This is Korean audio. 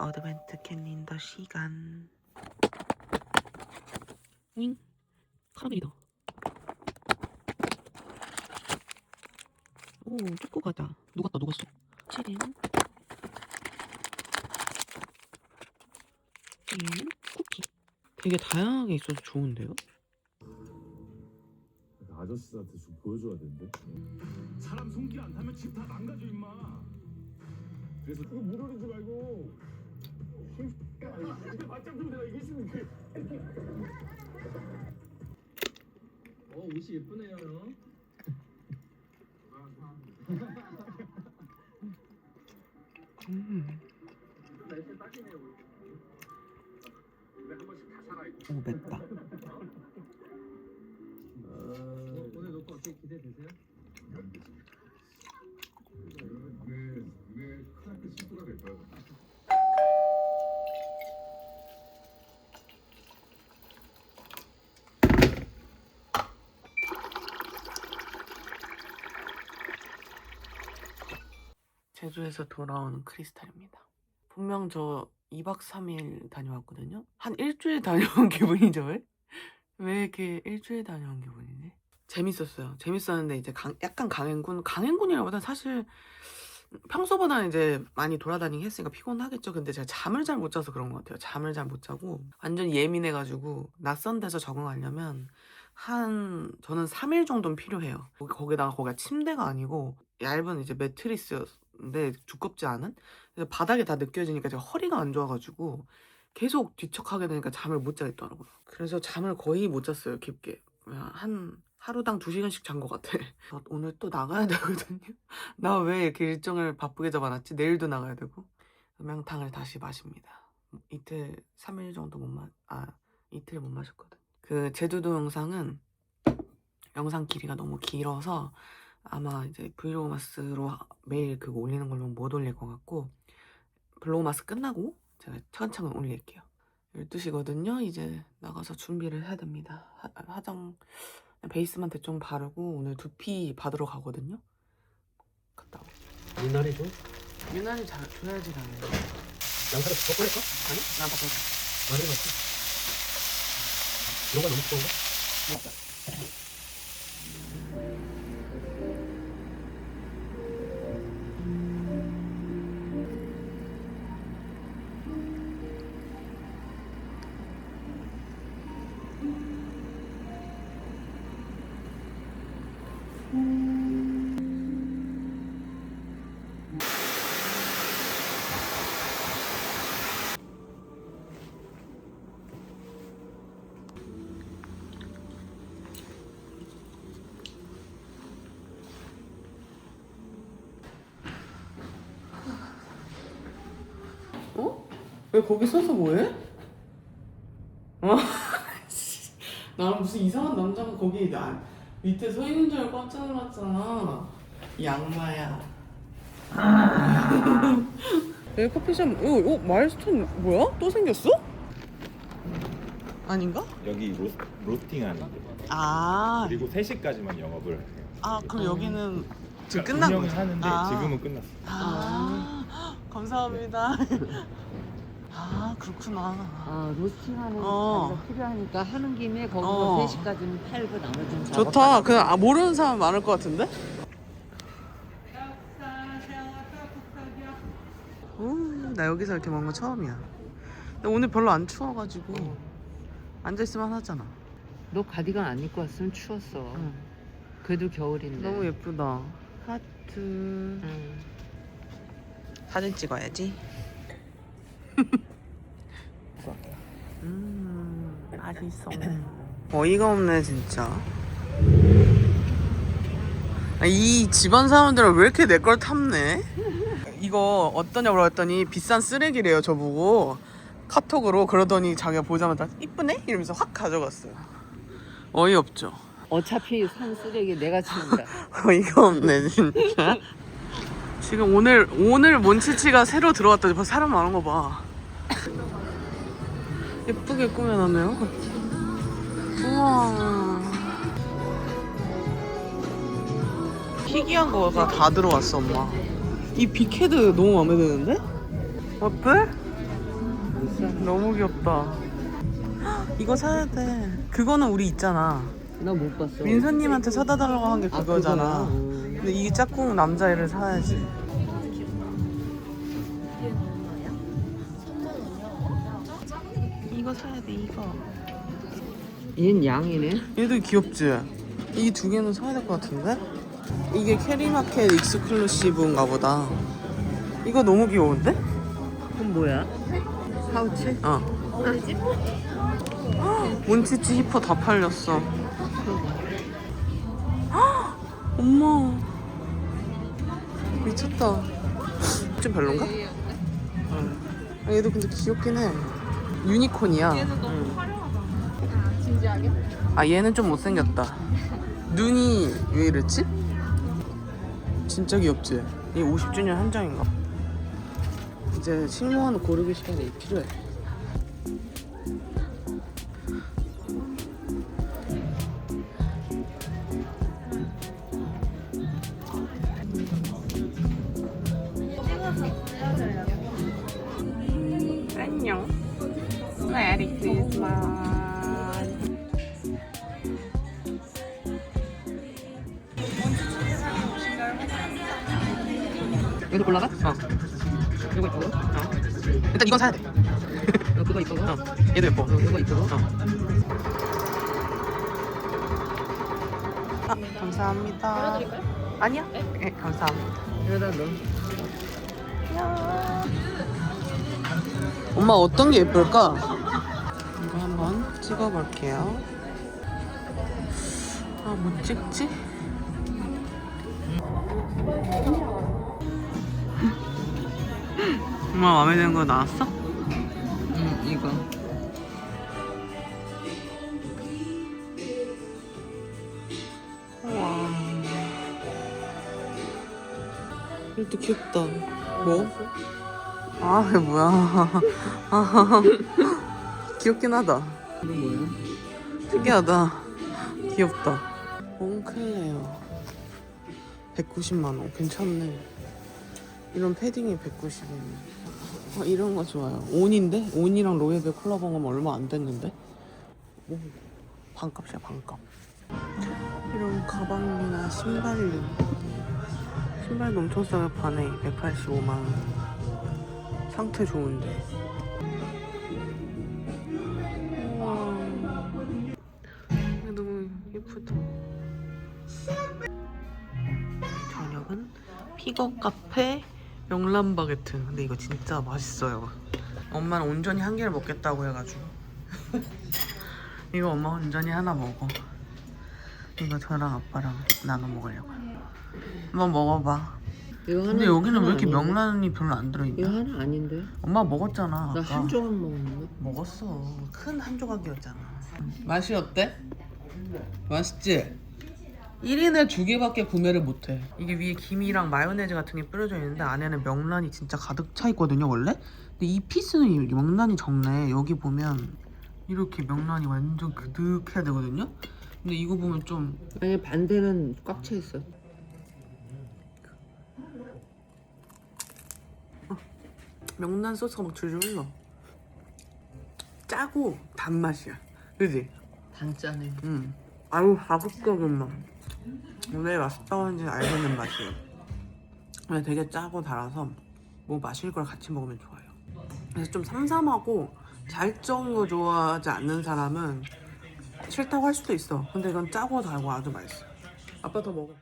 어드벤트 캔린더 시간. 윙. 카라멜이다. 오, 초코가다. 녹았다, 녹았어. 치킨. 음, 쿠키. 되게 다양하게 있어서 좋은데요? 아저씨한테 좀 보여줘야 되는데. 사람 손길 안 타면 집 다 망가져 임마. 그래서 이거 물 흐르지 말고. 아니, 맞짱 좀 내가 이길 수 있는 게. 어 옷이 예쁘네요. 음. 날씨 딱이네요. 근데 한 번씩 다 살아 있고. 오, 맵다. 어, 오늘 녹화 어떻게 기대되세요? 왜, 왜 크나큰 실수가 될까요? 제주에서 돌아오는 크리스탈입니다. 분명 저 2박 3일 다녀왔거든요. 한 일주일 다녀온 기분이죠, 왜? 왜 이렇게 일주일 다녀온 기분이지? 재밌었어요. 재밌었는데 이제 강- 약간 강행군, 강행군이라보다 사실 평소보다는 이제 많이 돌아다니긴 했으니까 피곤하겠죠. 근데 제가 잠을 잘 못 자서 그런 것 같아요. 잠을 잘 못 자고 완전 예민해가지고 낯선 데서 적응하려면 한 저는 3일 정도는 필요해요. 거기- 거기다가 거기가 침대가 아니고 얇은 이제 매트리스 였는데 두껍지 않은 그래서 바닥에 다 느껴지니까 제가 허리가 안 좋아가지고 계속 뒤척하게 되니까 잠을 못 자겠더라고요. 그래서 잠을 거의 못 잤어요. 깊게 한 하루당 2시간씩 잔 것 같아. 저 오늘 또 나가야 되거든요. 나 왜 이렇게 일정을 바쁘게 잡아놨지? 내일도 나가야 되고 명탕을 다시 마십니다. 이틀 3일 정도 못 마, 아 이틀 못 마셨거든. 그 제주도 영상은 영상 길이가 너무 길어서 아마 이제 브이로그마스로 매일 그거 올리는 걸로 못 올릴 것 같고 블로그마스 끝나고 제가 차근차근 올릴게요. 12시거든요. 이제 나가서 준비를 해야 됩니다. 화, 화장 베이스만 대충 바르고 오늘 두피 받으러 가거든요. 갔다 와. 미나리 좀 유난히 잘 줘야지 나는. 양파를 더 끓일까? 아니? 나 바꿔. 마늘 넣지. 이런 거 너무 뜨거운가? 어? 왜 거기 서서 뭐해? 어? 나는 무슨 이상한 남자가 거기 나 밑에 서 있는 줄 알고 깜짝 놀랐잖아. 이 악마야. 여기 커피숍, 어, 어, 마일스톤 뭐야? 또 생겼어? 아닌가? 여기 로, 로스팅 하는 데 아, 그리고 3시까지만 영업을 해요. 아 그럼 여기는 지금 끝난 거죠? 하는데 아. 지금은 끝났어. 아, 감사합니다. 아, 그렇구나. 아, 로스팅하는 어. 자리가 필요하니까 하는 김에 거기서 어. 3시까지는 팔고 나머지는 좋다. 작업하고. 그냥 아, 모르는 사람 많을 것 같은데? 음, 나 여기서 이렇게 먹는 거 처음이야. 근데 오늘 별로 안 추워가지고 앉아있으면 하잖아. 너 가디건 안 입고 왔으면 추웠어. 그래도 겨울인데. 너무 예쁘다. 하트. 응. 사진 찍어야지. 음, 맛있어. 어이가 없네, 진짜. 아, 이 집안 사람들은 왜 이렇게 내 걸 탐내? 이거 어떠냐고 했더니 비싼 쓰레기래요, 저보고. 카톡으로 그러더니 자기가 보자마자 이쁘네? 이러면서 확 가져갔어요. 어이없죠? 어차피 산 쓰레기 내가 치운다. 어이가 없네, 진짜. 지금 오늘, 오늘 몬치치가 새로 들어왔더니 벌써 사람 많은 거 봐. 예쁘게 꾸며놨네요. 우와. 희귀한 거가 다 들어왔어, 엄마. 이 빅헤드 너무 마음에 드는데? 어때? 너무 귀엽다. 이거 사야 돼. 그거는 우리 있잖아. 나 못 봤어. 민서님한테 사다 달라고 한게 아, 그거잖아. 음. 근데 이 짝꿍 남자애를 사야지. 이거 사야 돼 이거. 얘는 양이네. 얘도 귀엽지? 이 두 개는 사야 될 것 같은데? 이게 캐리마켓 익스클루시브인가 보다. 이거 너무 귀여운데? 그건 뭐야? 파우치? 어. 몬치치 히퍼 다 팔렸어. 헉! 엄마. 미쳤다. 좀 별론가? 응. 아, 얘도 근데 귀엽긴 해. 유니콘이야. 진지하게? 아 얘는 좀 못생겼다. 눈이 왜 이렇지? 진짜 귀엽지? 이 50주년 한정인가? 이제 실무원 고르기 시간이 필요해. 메리 크리스마스. 이거 골라가? 어. 이거 이쁘고? 어. 일단 이건 사야 돼. 어, 그거 이쁘고? 어. 얘도 예뻐. 어, 그거 이쁘고? 어. 아, 감사합니다. 열어드릴까요? 아니야? 네, 감사합니다. 여기다 넣어. 엄마 어떤 게 예쁠까? 찍어볼게요. 아, 뭐 찍지? 엄마 마음에 드는 거 나왔어? 응, 이거. 우와. 이것도 귀엽다. 뭐? 아, 이게 뭐야. 아, 귀엽긴 하다. 특이하다. 귀엽다. 몽클레어. 190만원. 괜찮네. 이런 패딩이 190원. 어, 이런 거 좋아요. 온인데? 온이랑 로에베 콜라보한 거면 얼마 안 됐는데? 오, 반값이야, 반값. 이런 가방이나 신발류. 신발 엄청 싸게 파네. 185만원. 상태 좋은데. 픽업 카페 명란 바게트. 근데 이거 진짜 맛있어요. 엄마는 온전히 한 개를 먹겠다고 해가지고. 이거 엄마 온전히 하나 먹어. 이거 저랑 아빠랑 나눠 먹으려고요. 한번 먹어봐. 이거 하나. 근데 여기는 왜 이렇게 아닌데? 명란이 별로 안 이거 들어있냐? 하나 아닌데? 엄마 먹었잖아. 나 아까. 한 조각 먹었는데? 먹었어. 큰 한 조각이었잖아. 맛이 어때? 맛있지? 1인에 두 개밖에 구매를 못해. 이게 위에 김이랑 마요네즈 같은 게 뿌려져 있는데 안에는 명란이 진짜 가득 차 있거든요, 원래? 근데 이 피스는 이 명란이 적네. 여기 보면 이렇게 명란이 완전 그득해야 되거든요? 근데 이거 보면 좀 아니, 반대는 꽉 차 있어. 명란 소스가 막 줄줄 흘러. 짜고 단맛이야. 그지? 단짠해. 응. 아유 자극적인 맛. 왜 맛있다고 하는지 알겠는 맛이에요. 근데 되게 짜고 달아서 뭐 마실 걸 같이 먹으면 좋아요. 그래서 좀 삼삼하고 잘거 좋아하지 않는 사람은 싫다고 할 수도 있어. 근데 이건 짜고 달고 아주 맛있어. 아빠 더 먹어.